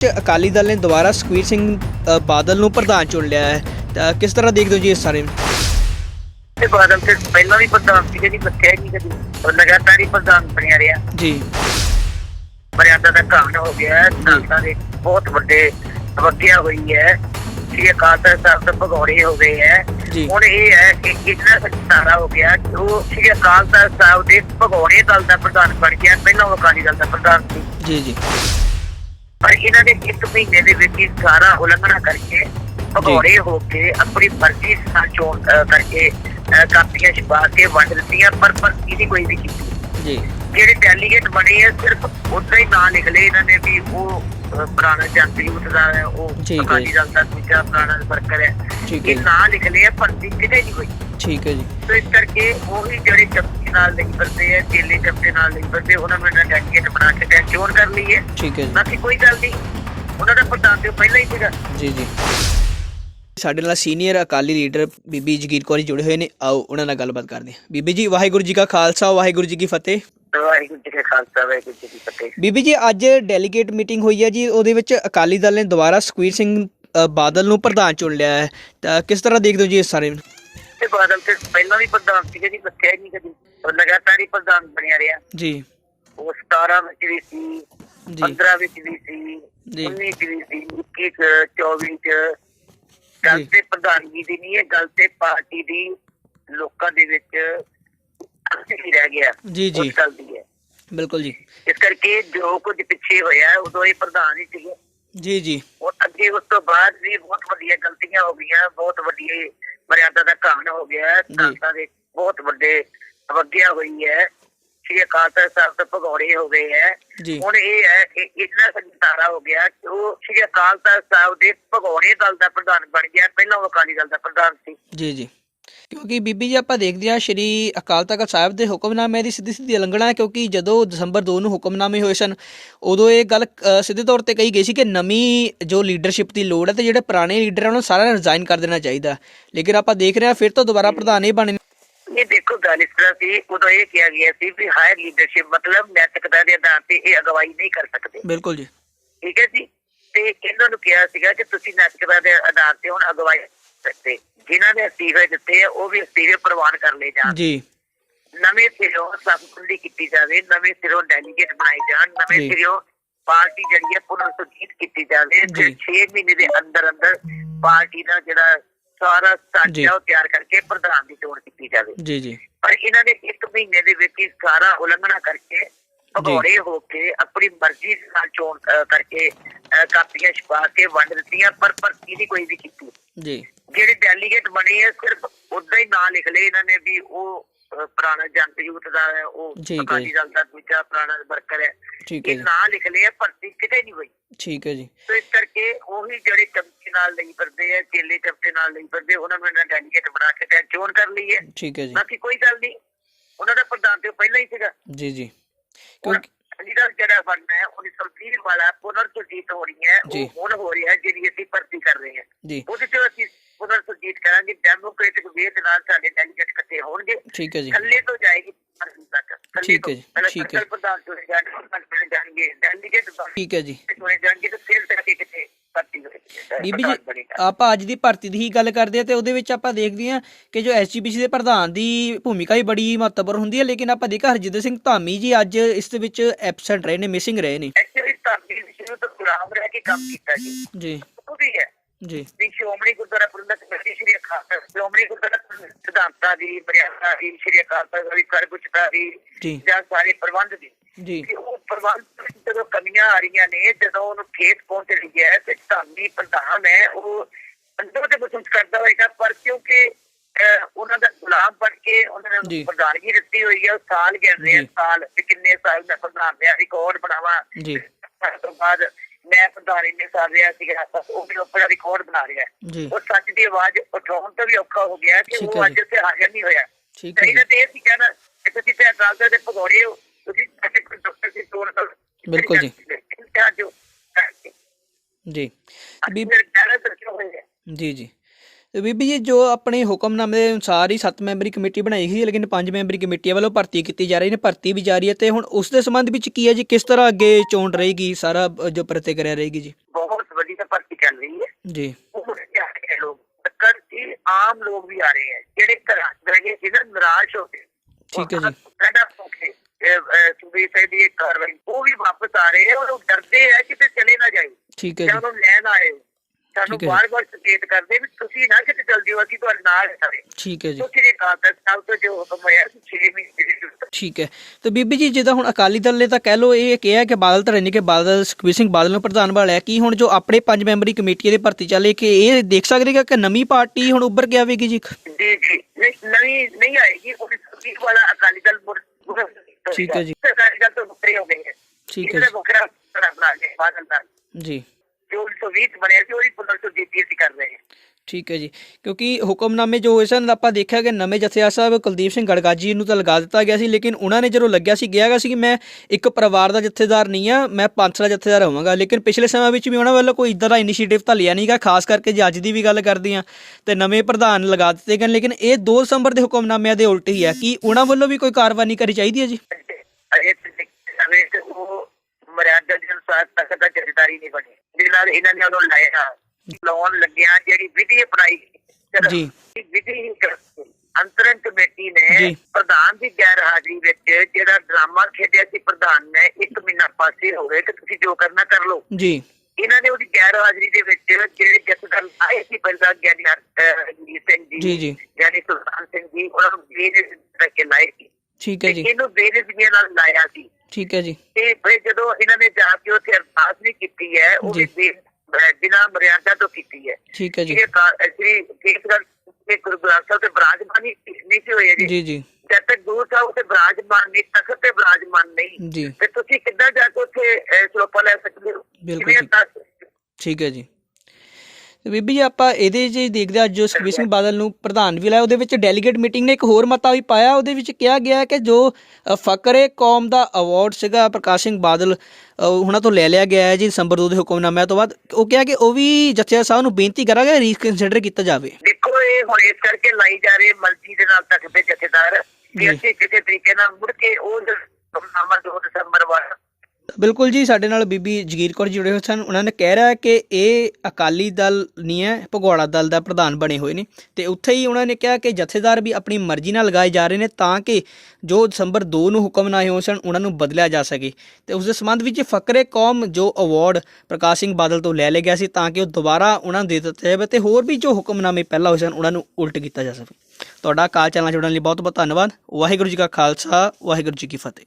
ਅਕਾਲੀ ਦਲ ਨੇ ਦੁਬਾਰਾ ਸੁਖਬੀਰ ਸਿੰਘ ਬਾਦਲ ਨੂੰ ਪ੍ਰਧਾਨ ਚੁਣ ਲਿਆ ਹੈ ਤਾਂ ਕਿਸ ਤਰ੍ਹਾਂ ਦੇਖਦੇ ਹੋ ਜੀ ਇਸ ਸਾਰੇ ਨੂੰ ਤੇ ਬਾਦਲ ਤੇ ਪਹਿਲਾਂ ਵੀ ਪ੍ਰਧਾਨ ਸੀ ਕਦੀ ਬੱਚਿਆ ਨਹੀਂ ਕਦੀ ਉਹ ਲਗਾਤਾਰ ਹੀ ਪ੍ਰਧਾਨ ਬਣਿਆ ਰਿਹਾ ਜੀ ਮਰਿਆਦਾ ਦਾ ਕਾਰਨ ਹੋ ਗਿਆ ਹੈ ਸੰਤਾਂ ਦੇ ਬਹੁਤ ਵੱਡੇ ਤਵੱਕਿਆ ਹੋਈ ਹੈ ਸ੍ਰੀ ਅਕਾਲ ਤਖਤ ਸਾਹਿਬ ਤੋਂ ਭਗੌੜੇ ਹੋ ਗਏ ਹੈ ਜੀ। ਹੁਣ ਇਹ ਹੈ ਕਿ ਸਤਾਰਾ ਹੋ ਗਿਆ ਉਹ ਸ੍ਰੀ ਅਕਾਲ ਤਖਤ ਸਾਹਿਬ ਦੇ ਭਗੌੜੇ ਦਲ ਦਾ ਪ੍ਰਧਾਨ ਬਣ ਗਿਆ ਪਹਿਲਾਂ ਉਹ ਅਕਾਲੀ ਦਲ ਦਾ ਪ੍ਰਧਾਨ ਸੀ ਜੀ ਜੀ ਪਰ ਇਹਨਾਂ ਨੇ ਇੱਕ ਮਹੀਨੇ ਦੇ ਵਿੱਚ ਹੀ ਸਾਰਾ ਉਲੰਘਣਾ ਕਰਕੇ ਭਗੌੜੇ ਹੋ ਕੇ ਆਪਣੀ ਮਰਜ਼ੀ ਨਾਲ ਚੋਣ ਅਹ, ਕਰਕੇ ਅਹ, ਕਾਪੀਆਂ ਛਪਾ ਕੇ ਵੰਡ ਦਿੱਤੀਆਂ ਪਰ ਪਰ ਇਹਦੀ ਕੋਈ ਵੀ ਕੀਤੀ ਜੀ। ਜਿਹੜੇ ਡੈਲੀਗੇਟ ਬਣੇ ਆ ਸਿਰਫ ਉਦਾਂ ਹੀ ਨਾਂ ਲਏ ਇਹਨਾਂ ਨੇ ਵੀ ਉਹ ਅਹ, ਪੁਰਾਣਾ ਜਨਤਾ ਯੂਥ ਦਾ ਹੈ ਉਹ ਠੀਕ ਹੈ ਅਕਾਲੀ। ਦਲ ਦਾ ਦੂਜਾ ਪੁਰਾਣਾ ਵਰਕਰ ਹੈ। ਠੀਕ ਹੈ ਇਹ ਜੀ। ਨਾਂ ਲਏ ਆ ਪਰ ਕਿਤੇ ਨਹੀਂ ਹੋਈ। ਠੀਕ ਹੈ ਜੀ। ਸੋ ਇਸ ਕਰਕੇ ਉਹੀ ਜਿਹੜੇ ਨਾਲ ਨਹੀਂ ਵਰਤੇ ਆ ਕੇਲੇ ਚਮਚੇ ਨਾਲ ਨਹੀਂ ਵਰਤੇ ਉਹਨਾਂ ਨੂੰ ਇਹਨਾਂ ਡੈਲੀਗੇਟ ਬਣਾ ਕੇ ਟੈਂ ਚੋਣ ਕਰ ਲਈ ਹੈ ਠੀਕ ਹੈ ਜੀ। ਬਾਕੀ ਕੋਈ ਗੱਲ ਨਹੀਂ ਉਹਨਾਂ ਦਾ ਉਹ ਪਹਿਲਾਂ ਹੀ ਸੀਗਾ। ਜੀ ਜੀ। ਸਾਡੇ ਨਾਲ ਸੀਨੀਅਰ ਅਕਾਲੀ ਲੀਡਰ ਬੀਬੀ ਜਗੀਰ ਕੌਰ ਜੀ ਜੁੜੇ ਹੋਏ ਨੇ ਆਓ ਉਹਨਾਂ ਨਾਲ ਗੱਲਬਾਤ ਕਰਦੇ ਹਾਂ। ਬੀਬੀ ਜੀ ਵਾਹਿਗੁਰੂ ਜੀ ਕਾ ਖਾਲਸਾ ਵਾਹਿਗੁਰੂ ਜੀ ਕੀ ਫਤਿਹ। ਵਾਹਿਗੁਰੂ ਜੀ ਕਾ ਖਾਲਸਾ ਵਾਹਿਗੁਰੂ ਜੀ ਕੀ ਫਤਿਹ। ਬੀਬੀ ਜੀ ਅੱਜ ਡੈਲੀਗੇਟ ਮੀਟਿੰਗ ਹੋਈ ਹੈ ਜੀ ਉਹਦੇ ਵਿੱਚ ਅਕਾਲੀ ਦਲ ਨੇ ਦੁਬਾਰਾ ਸੁਖਬੀਰ ਸਿੰਘ ਬਾਦਲ ਨੂੰ ਪ੍ਰਧਾਨ ਚੁਣ ਲਿਆ ਹੈ। ਤਾਂ ਕਿਸ ਤਰ੍ਹਾਂ ਦੇਖਦੇ ਹੋ ਜੀ ਇਸ ਸਾਰੇ ਨੂੰ? ਤੇ ਬਾਦਲ ਤੇ ਪਹਿਲਾਂ ਵੀ ਪ੍ਰਧਾਨ ਸੀਗੇ ਜੀ ਬੱਚਿਆ ਨਹੀਂ ਕਦੀ। ਉਹ ਲਗਾਤਾਰ ਹੀ ਪ੍ਰਧਾਨ ਬਣਿਆ ਰਿਹਾ। ਜੀ। ਉਹ 17 ਵਿੱਚ ਵੀ ਸੀ ਜੀ। 15 ਵਿੱਚ ਵੀ ਸੀ ਜੀ। 19 ਚ ਵੀ ਸੀ 21 ਚ 24 ਚ। ਗੱਲ। ਤੇ ਪ੍ਰਧਾਨਗੀ ਦੀ ਨਹੀਂ ਹੈ ਗੱਲ ਤੇ ਪਾਰਟੀ ਦੀ ਲੋਕਾਂ ਦੇ ਵਿੱਚ ਅਸਲੀ ਰਹਿ ਗਿਆ। ਜੀ ਜੀ। ਉਸ ਗੱਲ ਦੀ ਹੈ। ਬਿਲਕੁਲ ਜੀ। ਇਸ ਕਰਕੇ ਜੋ ਕੁਝ ਪਿੱਛੇ ਹੋਇਆ ਉਦੋਂ ਇਹ ਪ੍ਰਧਾਨ ਹੀ ਸੀਗੇ। ਜੀ ਜੀ। ਉਹ ਅੱਗੇ ਉਸ ਤੋਂ ਬਾਅਦ ਵੀ ਬਹੁਤ ਵੱਡੀਆਂ ਗਲਤੀਆਂ ਹੋ ਗਈਆਂ ਬਹੁਤ ਵੱਡੀ ਮਰਿਆਦਾ ਦਾ ਘਾਣ ਹੋ ਗਿਆ ਜੀ। ਸੰਤਾਂ ਦੇ ਬਹੁਤ ਵੱਡੇ ਤਵੱਗਿਆ ਹੋਈ ਹੈ। ਸ੍ਰੀ ਅਕਾਲ ਤਖਤ ਸਾਹਿਬ ਤੋਂ ਭਗੌੜੇ ਹੋ ਗਏ ਹੈ। ਹੁਣ ਇਹ ਹੈ ਕਿ ਇਤਨਾ ਸੰਤਾਰਾ ਹੋ ਗਿਆ ਕਿ ਉਹ ਸ੍ਰੀ ਅਕਾਲ ਤਖਤ ਸਾਹਿਬ ਦੇ ਭਗੌੜੇ ਦਲ ਦਾ ਪ੍ਰਧਾਨ ਬਣ ਗਿਆ। ਪਹਿਲਾਂ ਉਹ ਅਕਾਲੀ ਦਲ ਦਾ ਪ੍ਰਧਾਨ ਸੀ। ਜੀ ਜੀ। ਕਿਉਂਕਿ ਬੀਬੀ ਜੀ ਆਪਾਂ ਦੇਖਦੇ ਹਾਂ ਸ਼੍ਰੀ ਅਕਾਲ ਤਖਤ ਸਾਹਿਬ ਦੇ ਹੁਕਮਨਾਮੇ ਦੀ ਸਿੱਧੀ ਸਿੱਧੀ ਉਲੰਘਣਾ ਹੈ ਕਿਉਂਕਿ ਜਦੋਂ ਦਸੰਬਰ 2 ਨੂੰ ਹੁਕਮਨਾਮੇ ਹੋਏ ਸਨ ਉਦੋਂ ਇਹ ਗੱਲ ਸਿੱਧੇ ਤੌਰ ਤੇ ਕਹੀ ਗਈ ਸੀ ਕਿ ਨਵੀਂ ਜੋ ਲੀਡਰਸ਼ਿਪ ਦੀ ਲੋੜ ਹੈ ਤੇ ਜਿਹੜੇ ਪੁਰਾਣੇ ਲੀਡਰ ਉਹਨਾਂ ਨੂੰ ਸਾਰਾ ਰਿਜ਼ਾਈਨ ਕਰ ਦੇਣਾ ਚਾਹੀਦਾ ਲੇਕਿਨ ਆਪਾਂ ਦੇਖ ਰਹੇ ਹਾਂ ਫਿਰ ਤੋਂ ਦੁਬਾਰਾ ਪ੍ਰਧਾਨ ਇਹ ਬਣੇ। ਇਹ ਦੇਖੋ ਗੱਲ ਇਸ ਤਰ੍ਹਾਂ ਸੀ ਉਦੋਂ ਇਹ ਕਿਹਾ ਗਿਆ ਸੀ ਵੀ ਹਾਇਰ ਲੀਡਰਸ਼ਿਪ ਮਤਲਬ ਨੈਤਿਕਤਾ ਦੇ ਆਧਾਰ ਤੇ ਇਹ ਅਗਵਾਈ ਨਹੀਂ ਕਰ ਸਕਦੇ। ਬਿਲਕੁਲ ਜੀ। ਠੀਕ ਹੈ ਜੀ? ਤੇ ਇਹਨਾਂ ਨੂੰ ਕਿਹਾ ਸੀਗਾ ਕਿ ਤੁਸੀਂ ਨੈਤਿਕਤਾ ਦੇ ਆਧਾਰ ਤੇ ਹੁਣ ਅਗਵਾਈ ਕਰ ਸਕਦੇ। ਜਿਨ੍ਹਾਂ ਨੇ ਅਸਤੀਫੇ ਦਿੱਤੇ ਆ ਉਹ ਵੀ ਅਸਤੀਫੇ ਪ੍ਰਵਾਨ ਕਰ ਲਏ ਜਾਣ ਜੀ ਨਵੇਂ ਸਿਰੋਂ ਸਬਕੁੰਡੀ ਕੀਤੀ ਜਾਵੇ ਨਵੇਂ ਸਿਰੋਂ ਡੈਲੀਗੇਟ ਬਣਾਏ ਜਾਣ ਨਵੇਂ। ਸਿਰੋਂ ਪਾਰਟੀ ਜਿਹੜੀ ਹੈ ਪੁਨਰ ਸੁਜੀਤ ਕੀਤੀ ਜਾਵੇ। ਫਿਰ 6 ਮਹੀਨੇ ਦੇ ਅੰਦਰ ਅੰਦਰ ਪਾਰਟੀ ਦਾ ਜਿਹੜਾ ਸਾਰਾ। ਢਾਂਚਾ ਉਹ ਤਿਆਰ ਕਰਕੇ ਪ੍ਰਧਾਨ ਦੀ ਚੋਣ ਕੀਤੀ ਜਾਵੇ ਜੀ ਜੀ ਪਰ ਇਹਨਾਂ ਨੇ ਇੱਕ ਮਹੀਨੇ ਦੇ ਵਿੱਚ ਹੀ ਸਾਰਾ ਉਲੰਘਣਾ ਕਰਕੇ ਭਗੌੜੇ ਹੋ ਕੇ ਆਪਣੀ ਮਰਜ਼ੀ ਨਾਲ ਚੋਣ ਕਰਕੇ ਕਾਪੀਆਂ ਛਪਾ ਕੇ ਵੰਡ ਦਿੱਤੀਆਂ ਪਰ ਪਰ ਇਹਦੀ ਕੋਈ ਵੀ ਕੀਤੀ ਜੀ ਜਿਹੜੇ ਡੈਲੀਗੇਟ ਬਣੇ ਆ ਸਿਰਫ ਉਦਾਂ ਹੀ ਨਾਂ ਲਿਖ ਲਏ ਇਹਨਾਂ ਨੇ ਵੀ ਉਹ ਪੁਰਾਣਾ ਜਨਤਾ ਯੂਥ ਦਾ ਹੈ ਉਹ ਹੈ ਅਕਾਲੀ। ਦਲ ਦਾ ਦੂਜਾ ਪੁਰਾਣਾ ਵਰਕਰ ਹੈ। ਠੀਕ ਹੈ ਇਹ ਨਾਂ ਲਿਖ ਲਏ ਆ ਭਰਤੀ ਕਿਤੇ ਨਹੀਂ ਹੋਈ। ਠੀਕ ਹੈ ਜੀ। ਸੋ ਇਸ ਕਰਕੇ ਉਹੀ ਜਿਹੜੇ ਚਮਚੇ ਨਾਲ ਨਹੀਂ ਫਿਰਦੇ ਆ ਕੇਲੇ ਚਮਚੇ ਨਾਲ ਨਹੀਂ ਫਿਰਦੇ ਉਹਨਾਂ ਨੂੰ ਇਹਨਾਂ ਡੈਲੀਗੇਟ ਬਣਾ ਕੇ ਟੈਂ ਚੋਣ ਕਰ ਲਈ ਹੈ। ਠੀਕ ਹੈ ਜੀ। ਬਾਕੀ ਕੋਈ ਗੱਲ ਨਹੀਂ ਉਹਨਾਂ ਦਾ ਪ੍ਰਧਾਨ ਤੇ ਪਹਿਲਾਂ ਹੀ ਸੀਗਾ। ਜੀ ਜੀ। ਕਿਉਂਕਿ ਲੀਡਰ ਜਿਹੜਾ ਬਣਨਾ ਹੈ 1930 ਵਾਲਾ ਪੁਨਰ ਸੁਜੀਤ ਹੋਣੀ ਹੈ ਜੀ। ਉਹ ਹੁਣ ਹੋ ਰਿਹਾ ਜਿਹੜੀ ਅਸੀਂ ਭਰਤੀ ਕਰ ਰਹੇ ਹਾਂ। ਉਹਦੇ ਚ ਅਸੀਂ ਪੁਨਰ ਸੁਜੀਤ ਕਰਾਂਗੇ ਡੈਮੋਕ੍ਰੈਟਿਕ ਵੇ ਦੇ ਨਾਲ ਸਾਡੇ ਡੈਲੀਗੇਟ ਇਕੱਠੇ ਹੋਣਗੇ। ਠੀਕ ਹੈ ਜੀ। ਥੱਲੇ ਤੋਂ ਜਾਏਗੀ ਠੀਕ ਹੈ। ਜੀ, ਠੀਕ ਹੈ। ਪ੍ਰਧਾਨ ਚੁਣੇ ਜਾਣਗੇ ਡੈਲੀਗੇਟ ਠੀਕ ਹੈ ਜੀ। ਚੁਣੇ ਜਾਣਗੇ ਤੇ ਫਿਰ ਤੱਕ ਕਿਤੇ ਭਰਤੀ ਹੋਏਗੀ ਬੀਬੀ ਜੀ। ਆਪਾਂ ਅੱਜ ਦੀ ਭਰਤੀ ਦੀ ਹੀ ਗੱਲ ਕਰਦੇ ਆ ਤੇ ਉਹਦੇ ਵਿੱਚ ਆਪਾਂ ਦੇਖਦੇ ਆ ਕਿ ਜੋ ਐਸਜੀਪੀਸੀ ਦੇ ਪ੍ਰਧਾਨ ਦੀ ਭੂਮਿਕਾ ਹੀ ਬੜੀ ਮਹੱਤਵਪੂਰਨ ਹੁੰਦੀ ਹੈ ਲੇਕਿਨ ਆਪਾਂ ਦੇਖਿਆ ਹਰਜਿੰਦਰ ਸਿੰਘ ਧਾਮੀ ਜੀ ਅੱਜ ਇਸ ਦੇ ਵਿੱਚ ਐਬਸੈਂਟ ਰਹੇ ਨੇ ਮਿਸਿੰਗ ਰਹੇ ਨੇ। ਐਕਚੁਅਲੀ ਧਰਤੀ ਦੇ ਸ਼ੁਰੂ ਤੋਂ ਗੁਲਾਮ ਰਹਿ ਕੇ ਕੰਮ ਕੀਤਾ ਜੀ। ਜੀ। ਜੀ। ਸ਼੍ਰੋਮਣੀ ਗੁਰਦੁਆਰਾ ਪ੍ਰਬੰਧਕ ਕਮੇਟੀ ਸ਼੍ਰੀ ਅਕਾਲ ਤਖ਼ਤ ਸ਼੍ਰੋਮਣੀ ਗੁਰਦੁਆਰਾ ਸਿਧਾਂਤਾਂ ਦੀ ਮਰਿਆਦਾ ਦੀ ਸ਼੍ਰੀ ਅਕਾਲ ਤਖ਼ਤ ਦੀ ਕਰਗੁਚਤਾ ਦੀ ਜੀ। ਸਾਰੇ ਪ੍ਰਬੰਧ ਦੀ। ਜੀ। ਉਹ ਪ੍ਰਬੰਧ ਜਦੋਂ ਕਮੀਆਂ ਆ ਰਹੀਆਂ ਨੇ ਜਦੋਂ ਉਹਨੂੰ ਖੇਤ ਪਹੁੰਚ ਰਹੀ ਹੈ ਤੇ ਧਾਮੀ ਪ੍ਰਧਾਨ ਹੈ ਉਹ ਅੰਦਰ ਤੇ ਮਹਿਸੂਸ ਕਰਦਾ ਹੋਏਗਾ ਪਰ ਕਿਉਂਕਿ ਉਹਨਾਂ ਦਾ ਗੁਲਾਮ ਬਣ ਕੇ ਉਹਨਾਂ। ਨੇ ਪ੍ਰਧਾਨਗੀ ਦਿੱਤੀ ਹੋਈ ਹੈ ਉਹ ਸਾਲ ਗਿਣ ਰਹੇ। ਸਾਲ ਤੇ ਕਿੰਨੇ ਸਾਲ ਦਾ ਪ੍ਰਧਾਨ ਰਿਹਾ ਰਿਕਾਰਡ ਬਣਾਵਾ। ਜੀ। ਤੋਂ ਬਾਅਦ ਮੈਂ ਪ੍ਰਧਾਨ ਇੰਨੇ ਸਾਲ ਰਿਹਾ ਸੀਗਾ ਉਹ ਵੀ ਆਪਣਾ ਰਿਕਾਰਡ ਬਣਾ ਰਿਹਾ। ਹੈ ਉਹ ਸੱਚ ਦੀ ਆਵਾਜ਼ ਉਠਾਉਣ ਤੋਂ ਵੀ ਔਖਾ ਹੋ ਗਿਆ ਕਿ ਉਹ ਅੱਜ ਉੱਥੇ ਹਾਜ਼ਰ ਨਹੀਂ ਹੋਇਆ। ਠੀਕ ਹੈ ਕਈ ਨਾ ਤੇ ਇਹ ਸੀ ਕਹਿਣਾ ਕਿ ਤੁਸੀਂ ਤੇ ਅਕਾਲ ਦੇ ਭਗੌੜੇ ਹੋ ਤੁਸੀਂ ਸਾਡੇ ਕੋਲ ਡਾਕਟਰ ਦੀ ਚੋਣ ਕਰੋ। ਬਿਲਕੁਲ ਜੀ। ਜੋ ਜੀ ਜੀ। ਤੇ ਬੀਬੀ ਜੀ ਜੋ ਆਪਣੇ ਹੁਕਮਨਾਮੇ ਦੇ ਅਨੁਸਾਰ ਹੀ 7 ਮੈਂਬਰੀ ਕਮੇਟੀ ਬਣਾਈ ਗਈ ਲੇਕਿਨ 5 ਮੈਂਬਰੀ ਕਮੇਟੀ ਵੱਲੋਂ ਭਰਤੀ ਕੀਤੀ ਜਾ ਰਹੀ ਨੇ ਭਰਤੀ ਵੀ ਜਾਰੀ ਹੈ ਤੇ ਹੁਣ ਉਸ ਦੇ ਸੰਬੰਧ ਵਿੱਚ ਕੀ ਹੈ ਜੀ? ਕਿਸ ਤਰ੍ਹਾਂ ਅੱਗੇ ਚੋਣ ਰਹੇਗੀ ਸਾਰਾ ਜੋ ਪ੍ਰਤੀਕਿਰਿਆ ਰਹੇਗੀ ਜੀ? ਬਹੁਤ ਵਧੀਆ ਭਰਤੀ ਚੱਲ ਰਹੀ ਹੈ। ਜੀ। ਲੋਕ। ਟੱਕਰ ਚ ਆਮ ਲੋਕ ਵੀ ਆ ਰਹੇ ਹੈ ਜਿਹੜੇ ਘਰਾਂ ਚ ਰਹਿ ਗਏ ਸੀ ਨਾ ਨਿਰਾਸ਼ ਹੋ ਗਏ ਠੀਕ ਹੈ ਜੀ। ਸਾਡਾ ਭੁੱਖੇ ਸੁਬੇ ਸੇ ਦੀ ਕਾਰਵਾਈ ਉਹ ਵੀ ਵਾਪਸ ਆ ਰਹੇ ਹੈ ਉਹ ਡਰਦੇ ਹੈ ਕਿ ਤੇ ਚਲੇ ਨਾ ਜਾਏ। ਠੀਕ ਹੈ ਜਾਂ। ਉਹ ਲੈਣ ਆਏ। ਸਾਨੂੰ। ਬਾਰ-ਬਾਰ ਸੰਕੇਤ ਕਰਦੇ ਵੀ ਤੁਸੀਂ ਨਾ ਕਿਤੇ ਚੱਲ ਜਿਓ ਅਸੀਂ ਤੁਹਾਡੇ ਨਾਲ ਹਾਂ ਠੀਕ ਹੈ ਜੀ। ਤੁਸੀਂ ਨੇ ਕਹਾ ਤਾਂ ਸਾਹਿਬ ਤੋਂ ਜੋ ਹੁਕਮ ਹੋਇਆ ਕਿ 6 ਮਹੀਨੇ ਠੀਕ ਹੈ। ਤੇ ਬੀਬੀ ਜੀ ਜਿੱਦਾਂ ਹੁਣ ਅਕਾਲੀ ਦਲ ਨੇ ਤਾਂ ਕਹਿ ਲੋ ਇਹ ਕਿਹਾ ਕਿ ਬਾਦਲ ਧੜੇ ਨੇ ਕਿ ਬਾਦਲ ਸੁਖਬੀਰ ਸਿੰਘ ਬਾਦਲ ਨੂੰ ਪ੍ਰਧਾਨ ਬਣਾਇਆ ਕੀ ਹੁਣ ਜੋ ਆਪਣੇ ਪੰਜ ਮੈਂਬਰੀ ਕਮੇਟੀ ਦੇ ਭਰਤੀ ਚੱਲੇ ਕਿ ਇਹ ਦੇਖ ਸਕਦੇ ਕਿ ਨਵੀਂ ਪਾਰਟੀ ਹੁਣ ਉੱਭਰ ਕੇ ਆਵੇਗੀ ਜੀ? ਜੀ ਜੀ। ਨਹੀਂ ਨਹੀਂ ਆਏਗੀ ਉਹ ਵੀ ਵਾਲਾ ਅਕਾਲੀ ਦਲ ਠੀਕ ਹੈ ਜੀ। ਅਕਾਲੀ ਦਲ ਤੋਂ ਵੱਖਰੇ ਹੋ ਗਏ ਠੀਕ ਹੈ ਜੀ। ਬਣਾ ਕੇ ਬਾਦਲ ਜੀ। ਜੋ 1920 ਬਣਿਆ ਸੀ ਉਹਦੀ ਪੁਨਰ ਤੋਂ ਜੀਤੀ ਅਸੀਂ ਕਰ ਰਹੇ ਹਾਂ। ਠੀਕ ਹੈ ਜੀ। ਕਿਉਂਕਿ ਹੁਕਮਨਾਮੇ ਜੋ ਹੋਏ ਸਨ ਆਪਾਂ ਦੇਖਿਆ ਕਿ ਨਵੇਂ ਜਥੇਦਾਰ ਸਾਹਿਬ ਕੁਲਦੀਪ ਸਿੰਘ ਗੜਗਾਜੀ ਨੂੰ ਤਾਂ ਲਗਾ ਦਿੱਤਾ ਗਿਆ ਸੀ ਲੇਕਿਨ ਉਹਨਾਂ ਨੇ ਜਦੋਂ ਲੱਗਿਆ ਸੀ ਗਿਆ ਸੀ ਕਿ ਮੈਂ ਇੱਕ ਪਰਿਵਾਰ ਦਾ ਜਥੇਦਾਰ ਨਹੀਂ ਆ ਮੈਂ ਪੰਜ ਦਾ ਜਥੇਦਾਰ ਹੋਵਾਂਗਾ। ਲੇਕਿਨ ਪਿਛਲੇ ਸਮੇਂ ਵਿੱਚ ਵੀ ਉਹਨਾਂ ਵੱਲੋਂ ਕੋਈ ਇਦਾਂ ਦਾ ਇਨੀਸ਼ੀਏਟਿਵ ਤਾਂ ਲਿਆ ਨਹੀਂਗਾ ਖਾਸ ਕਰਕੇ ਜੇ ਅੱਜ ਦੀ ਵੀ ਗੱਲ ਕਰਦੇ ਆ ਤੇ ਨਵੇਂ ਪ੍ਰਧਾਨ ਲਗਾ ਦਿੱਤੇ ਗਏ ਲੇਕਿਨ ਇਹ 2 ਦਸੰਬਰ ਦੇ ਹੁਕਮਨਾਮਿਆਂ ਦੇ ਉਲਟ ਹੀ ਆ ਕਿ ਉਹਨਾਂ ਵੱਲੋਂ ਵੀ ਕੋਈ ਕਾਰਵਾਈ ਕਰਨੀ ਚਾਹੀਦੀ ਹੈ ਜੀ? ਅਜੇ ਤੱਕ ਸਮੇਂ ਤੇ ਉਹ ਮਰਿਆਦਾ ਦੇ ਅਨੁਸਾਰ ਤੱਕ ਦਾ ਜਥੇਦਾਰੀ ਨਹੀਂ ਬਣੀ ਜਿਹਦੇ ਨਾਲ ਇਹਨਾਂ ਨੇ ਉਹਨੂੰ ਲਾਇਆ ਲਾਉਣ ਲੱਗਿਆ ਜਿਹੜੀ ਵਿਧੀ ਅਪਣਾਈ ਜੀ। ਵਿਧੀ ਹੀ ਕਰਨੀ। ਅੰਤਰਨ ਕਮੇਟੀ ਨੇ। ਪ੍ਰਧਾਨ ਦੀ ਗੈਰ ਹਾਜ਼ਰੀ ਵਿੱਚ ਜਿਹੜਾ ਡਰਾਮਾ ਖੇਡਿਆ ਸੀ ਪ੍ਰਧਾਨ ਨੇ ਇੱਕ ਮਹੀਨਾ ਪਾਸੇ ਹੋ ਗਏ ਕਿ ਤੁਸੀਂ ਜੋ ਕਰਨਾ ਕਰ ਲਓ ਜੀ ਇਹਨਾਂ ਨੇ ਉਹਦੀ ਗੈਰ ਹਾਜ਼ਰੀ ਦੇ ਵਿੱਚ ਜਿਹੜੇ ਜਥੇਦਾਰ ਆਏ ਸੀ ਪਹਿਲਾਂ ਗਿਆਨੀ ਸਿੰਘ ਜੀ, ਜੀ ਜੀ। ਗਿਆਨੀ ਸੁਲਤਾਨ ਸਿੰਘ ਜੀ ਉਹਨਾਂ ਨੂੰ ਬੇਨਿਸ ਕਰਕੇ ਲਾਏ ਸੀ ਠੀਕ ਹੈ ਜੀ ਇਹਨੂੰ ਬੇਨਿਸਬੀਆਂ ਨਾਲ ਲਾਇਆ ਸੀ ਠੀਕ ਹੈ ਜੀ ਫਿਰ ਜਦੋਂ ਇਹਨਾਂ ਨੇ ਜਾ ਕੇ ਉੱਥੇ ਅਰਦਾਸ ਨਹੀਂ ਕੀਤੀ ਹੈ ਉਹ ਵੀ ਬਿਨਾਂ ਮਰਿਆਦਾ ਤੋਂ ਕੀਤੀ ਹੈ। ਠੀਕ ਹੈ ਜੀ। ਇਹ ਸ੍ਰੀ ਕੇਸਗੜ੍ਹ ਦੇ ਗੁਰੂ ਗ੍ਰੰਥ ਸਾਹਿਬ ਤੇ ਬਿਰਾਜਮਾਨੀ ਨਹੀਂ ਸੀ ਹੋਏ ਜੀ। ਜੀ ਜਦ ਤੱਕ ਗੁਰੂ ਸਾਹਿਬ ਤੇ ਬਿਰਾਜਮਾਨ ਨਹੀਂ ਤਖਤ ਤੇ ਬਿਰਾਜਮਾਨ ਨਹੀਂ। ਤੇ ਤੁਸੀਂ ਕਿੱਦਾਂ ਜਾ ਕੇ ਉੱਥੇ ਸਰੋਪਾ ਲੈ ਸਕਦੇ ਹੋ? ਬਿਲਕੁਲ ਠੀਕ। ਹੈ ਜੀ। ਬੀਬੀ ਜੀ ਆਪਾਂ ਇਹਦੇ ਹੀ ਦੇਖਦੇ ਅੱਜ ਜੋ ਸੁਖਬੀਰ ਸਿੰਘ ਬਾਦਲ ਨੂੰ ਪ੍ਰਧਾਨ ਵੀ ਲਾਇਆ ਉਹਦੇ ਵਿੱਚ ਡੈਲੀਗੇਟ ਮੀਟਿੰਗ ਨੇ ਇੱਕ ਹੋਰ ਮਤਾ ਵੀ ਪਾਇਆ ਉਹਦੇ ਵਿੱਚ ਕਿਹਾ ਗਿਆ ਕਿ ਜੋ ਫਕਰੇ ਕੌਮ ਦਾ ਅਵਾਰਡ ਸੀਗਾ ਪ੍ਰਕਾਸ਼ ਸਿੰਘ ਬਾਦਲ ਉਹਨਾਂ ਤੋਂ ਲੈ ਲਿਆ ਗਿਆ ਹੈ ਜੀ ਦਸੰਬਰ 2 ਦੇ ਹੁਕਮਨਾਮਿਆਂ ਤੋਂ ਬਾਅਦ ਉਹ ਕਿਹਾ ਕਿ ਉਹ ਵੀ ਜਥੇਦਾਰ ਸਾਹਿਬ ਨੂੰ ਬੇਨਤੀ ਕਰਾਂਗੇ ਰੀਕਨਸੀਡਰ ਕੀਤਾ ਜਾਵੇ ਦੇਖੋ ਇਹ ਹੁਣ ਇਸ ਕਰਕੇ ਲਾਈ ਜਾ ਰਹੀ ਹੈ ਮਰਜ਼ੀ ਦੇ ਨਾਲ ਤਖਤ ਦੇ ਜਥੇਦਾਰ ਜੀ। ਕਿ ਅਸੀਂ ਕਿਸੇ ਤਰੀਕੇ ਨਾਲ ਮੁੜ ਕੇ ਉਹ ਨਾਮਾ 2 ਦਸੰਬਰ ਵਾਲਾ ਬਿਲਕੁਲ ਜੀ, ਸਾਡੇ ਨਾਲ ਬੀਬੀ ਜਗੀਰ ਕੌਰ ਜੀ ਜੁੜੇ ਹੋਏ ਸਨ। ਉਹਨਾਂ ਨੇ ਕਹਿ ਰਿਹਾ ਕਿ ਇਹ ਅਕਾਲੀ ਦਲ ਨਹੀਂ ਹੈ, ਭਗੌੜਾ ਦਲ ਦਾ ਪ੍ਰਧਾਨ ਬਣੇ ਹੋਏ ਨੇ। ਤੇ ਉੱਥੇ ਹੀ ਉਹਨਾਂ ਨੇ ਕਿਹਾ ਕਿ ਜਥੇਦਾਰ ਵੀ ਆਪਣੀ ਮਰਜ਼ੀ ਨਾਲ ਲਗਾਏ ਜਾ ਰਹੇ ਨੇ ਤਾਂ ਕਿ ਜੋ ਦਸੰਬਰ 2 ਨੂੰ ਹੁਕਮਨਾਮੇ ਹੋਏ ਸਨ, ਉਹਨਾਂ ਨੂੰ ਬਦਲਿਆ ਜਾ ਸਕੇ। ਤੇ ਉਸ ਦੇ ਸੰਬੰਧ ਵਿੱਚ ਫਕਰੇ ਕੌਮ ਜੋ ਅਵਾਰਡ ਪ੍ਰਕਾਸ਼ ਸਿੰਘ ਬਾਦਲ ਤੋਂ ਲੈ ਲਿਆ ਗਿਆ ਸੀ ਤਾਂ ਕਿ ਉਹ ਦੁਬਾਰਾ ਉਹਨਾਂ ਨੂੰ ਦੇ ਦਿੱਤਾ ਜਾਵੇ ਤੇ ਹੋਰ ਵੀ ਜੋ ਹੁਕਮਨਾਮੇ ਪਹਿਲਾਂ ਹੋਏ ਸਨ, ਉਹਨਾਂ ਨੂੰ ਉਲਟ ਕੀਤਾ ਜਾ ਸਕੇ। ਤੁਹਾਡਾ ਕਾਲ ਚੈਨਲ ਜੁੜਨ ਲਈ ਬਹੁਤ ਬਹੁਤ ਧੰਨਵਾਦ। ਵਾਹਿਗੁਰੂ ਜੀ ਕਾ ਖਾਲਸਾ, ਵਾਹਿਗੁਰੂ ਜੀ ਕੀ ਫਤਿਹ।